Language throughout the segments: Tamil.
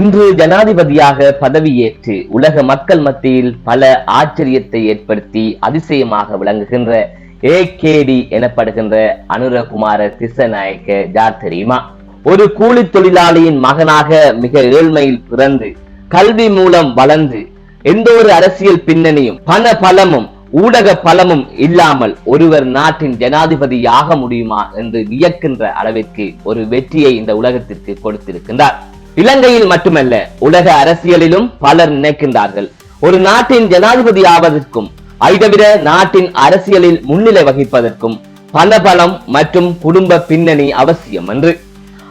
இன்று ஜனாதிபதியாக பதவியேற்று உலக மக்கள் மத்தியில் பல ஆச்சரியத்தை ஏற்படுத்தி அதிசயமாக விளங்குகின்ற ஏகேடி எனப்படுகின்ற அனுரகுமார திசநாயக்க ஜார் தெரியுமா? ஒரு கூலி தொழிலாளியின் மகனாக மிக ஏழ்மையில் பிறந்து கல்வி மூலம் வளர்ந்து எந்த ஒரு அரசியல் பின்னணியும் பண பலமும் ஊடக பலமும் இல்லாமல் ஒருவர் நாட்டின் ஜனாதிபதியாக முடியுமா என்று வியக்கின்ற அளவிற்கு ஒரு வெற்றியை இந்த உலகத்திற்கு கொடுத்திருக்கின்றார். இலங்கையில் மட்டுமல்ல உலக அரசியலிலும் பலர் நினைக்கின்றார்கள். ஒரு நாட்டின் ஜனாதிபதி ஆவதற்கும் ஐதவிர நாட்டின் அரசியலில் முன்னிலை வகிப்பதற்கும் பணபலம் மற்றும் குடும்ப பின்னணி அவசியம் என்று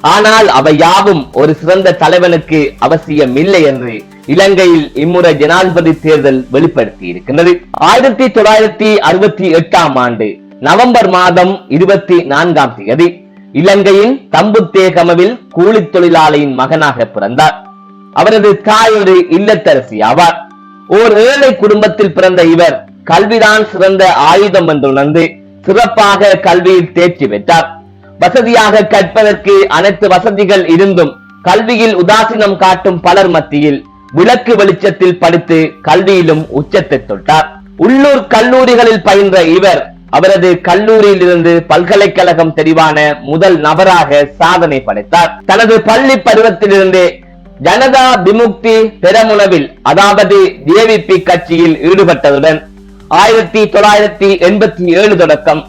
ஆனால் அவை யாவும் ஒரு சிறந்த தலைவனுக்கு அவசியம் இல்லை என்று இலங்கையில் இம்முறை ஜனாதிபதி தேர்தல் வெளிப்படுத்தி இருக்கின்றது. ஆயிரத்தி தொள்ளாயிரத்தி அறுபத்தி எட்டாம் ஆண்டு நவம்பர் மாதம் இருபத்தி நான்காம் தேதி இலங்கையின் தம்புத்தேகமவில் கூலித் தொழிலாளியின் மகனாக பிறந்தார். அவரது தாய் ஒரு இல்லத்தரசி ஆவார். ஓர் ஏழை குடும்பத்தில் பிறந்த இவர் கல்விதான் சிறந்த ஆயுதம் என்று உணர்ந்து சிறப்பாக கல்வியில் தேர்ச்சி பெற்றார். வசதியாக கற்பதற்கு அனைத்து வசதிகள் இருந்தும் கல்வியில் உதாசீனம் காட்டும் பலர் மத்தியில் விளக்கு வெளிச்சத்தில் படித்து கல்வியிலும் உச்சத்தை தொட்டார். உள்ளூர் கல்லூரிகளில் பயின்ற இவர் அவரது கல்லூரியில் இருந்து பல்கலைக்கழகம் தெரிவான முதல் நபராக சாதனை படைத்தார். தனது பள்ளி பருவத்திலிருந்தே ஜனதா விமுக்தி பெரமுனவில் அதாவது ஜேவிபி கட்சியில் ஈடுபட்டதுடன் ஆயிரத்தி தொள்ளாயிரத்தி எண்பத்தி ஏழு தொடக்கம்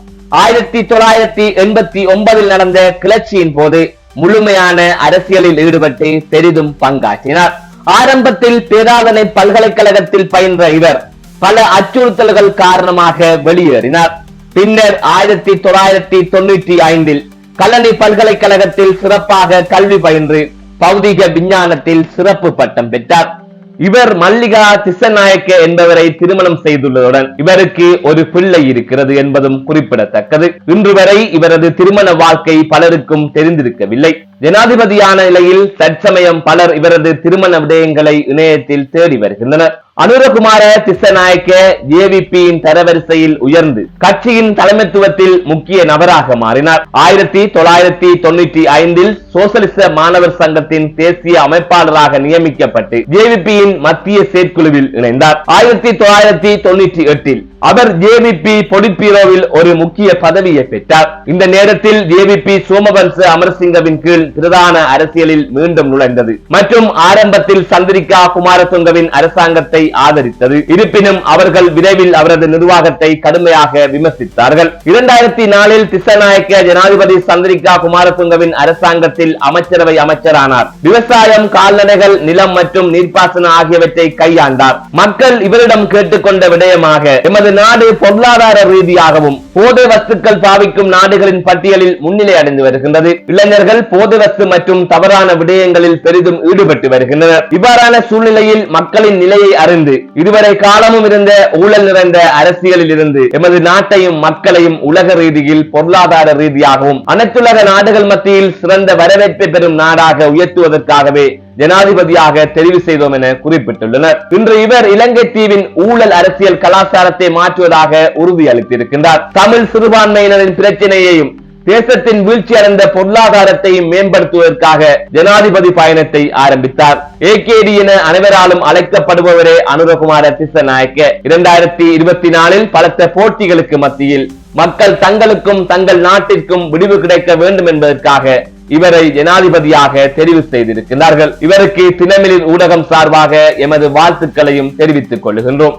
ஆயிரத்தி தொள்ளாயிரத்தி எண்பத்தி ஒன்பதில் நடந்த கிளர்ச்சியின் போது முழுமையான அரசியலில் ஈடுபட்டு பெரிதும் பங்காற்றினார். ஆரம்பத்தில் பேராதனை பல்கலைக்கழகத்தில் பயின்ற இவர் பல அச்சுறுத்தல்கள் காரணமாக வெளியேறினார். பின்னர் ஆயிரத்தி தொள்ளாயிரத்தி தொண்ணூற்றி ஐந்தில் கல்லணை பல்கலைக்கழகத்தில் சிறப்பாக கல்வி பயின்று பௌதிக விஞ்ஞானத்தில் சிறப்பு பட்டம் பெற்றார். இவர் மல்லிகா திசநாயக்க என்பவரை திருமணம் செய்துள்ளதுடன் இவருக்கு ஒரு பிள்ளை இருக்கிறது என்பதும் குறிப்பிடத்தக்கது. இன்று வரை இவரது திருமண வாழ்க்கை பலருக்கும் தெரிந்திருக்கவில்லை. ஜனாதிபதியான நிலையில் தற்சமயம் பலர் இவரது திருமண விடயங்களை இணையத்தில் தேடி வருகின்றனர். அனுரகுமார திசநாயக்க ஜேவிபியின் தரவரிசையில் உயர்ந்து கட்சியின் தலைமைத்துவத்தில் முக்கிய நபராக மாறினார். ஆயிரத்தி தொள்ளாயிரத்தி தொண்ணூற்றி ஐந்தில் சோசலிச மாணவர் சங்கத்தின் தேசிய அமைப்பாளராக நியமிக்கப்பட்டு ஜேவிபியின் மத்திய செயற்குழுவில் இணைந்தார். ஆயிரத்தி தொள்ளாயிரத்தி தொண்ணூற்றி எட்டில் அவர் ஜேவிபி பொலிட்பீரோவில் ஒரு முக்கிய பதவியை பெற்றார். இந்த நேரத்தில் ஜேவிபி சோமவன்ச அமர்சிங்கவின் கீழ் பிரதான அரசியலில் மீண்டும் நுழைந்தது. மற்றும் ஆரம்பத்தில் சந்திரிகா குமாரதுங்கவின் அரசாங்கத்தை ஆதரித்தது. இருப்பினும் அவர்கள் விரைவில் அவரது நிர்வாகத்தை கடுமையாக விமர்சித்தார்கள். இரண்டாயிரத்தி நாலில் திசநாயக்க ஜனாதிபதி சந்திரிகா குமாரதுங்கவின் அரசாங்கத்தில் அமைச்சரவை அமைச்சரானார். விவசாயம் கால்நடைகள் நிலம் மற்றும் நீர்ப்பாசன ஆகியவற்றை கையாண்டார். மக்கள் இவரிடம் கேட்டுக்கொண்ட விடயமாக எமது நாடு பொருளாதார ரீதியாகவும் போதை வஸ்துக்கள் பாவிக்கும் நாடுகளின் பட்டியலில் முன்னிலை அடைந்து வருகின்றது. இளைஞர்கள் போதை வஸ்து மற்றும் தவறான விடயங்களில் பெரிதும் ஈடுபட்டு வருகின்றனர். இவ்வாறான சூழ்நிலையில் மக்களின் நிலையை அறிந்து இதுவரை காலமும் இருந்த ஊழல் நிறைந்த அரசியலில் இருந்து எமது நாட்டையும் மக்களையும் உலக ரீதியில் பொருளாதார ரீதியாகவும் அனைத்துலக நாடுகள் மத்தியில் சிறந்த வரவேற்பை பெறும் நாடாக உயர்த்துவதற்காகவே ஜனாதிபதியாக தெரிவு செய்தோம் என குறிப்பிட்டுள்ளனர். இன்று இவர் இலங்கை தீவின் ஊழல் அரசியல் கலாச்சாரத்தை மாற்றுவதாக உறுதியளித்திருக்கின்றார் தமிழ் சிறுபான்மையினரின் பிரச்சனையையும் தேசத்தின் வீழ்ச்சி அடைந்த பொருளாதாரத்தையும் மேம்படுத்துவதற்காக ஜனாதிபதி பயணத்தை ஆரம்பித்தார். ஏகேடி என அனைவராலும் அழைக்கப்படுபவரே அனுரகுமார திசநாயக்க. இரண்டாயிரத்தி இருபத்தி நாலில் பலத்த போட்டிகளுக்கு மத்தியில் மக்கள் தங்களுக்கும் தங்கள் நாட்டிற்கும் விடிவு கிடைக்க வேண்டும் என்பதற்காக இவரை ஜனாதிபதியாக தெரிவு செய்திருக்கிறார்கள் இவருக்கு தினமிலின் ஊடகம் சார்பாக எமது வாழ்த்துக்களையும் தெரிவித்துக் கொள்கின்றோம்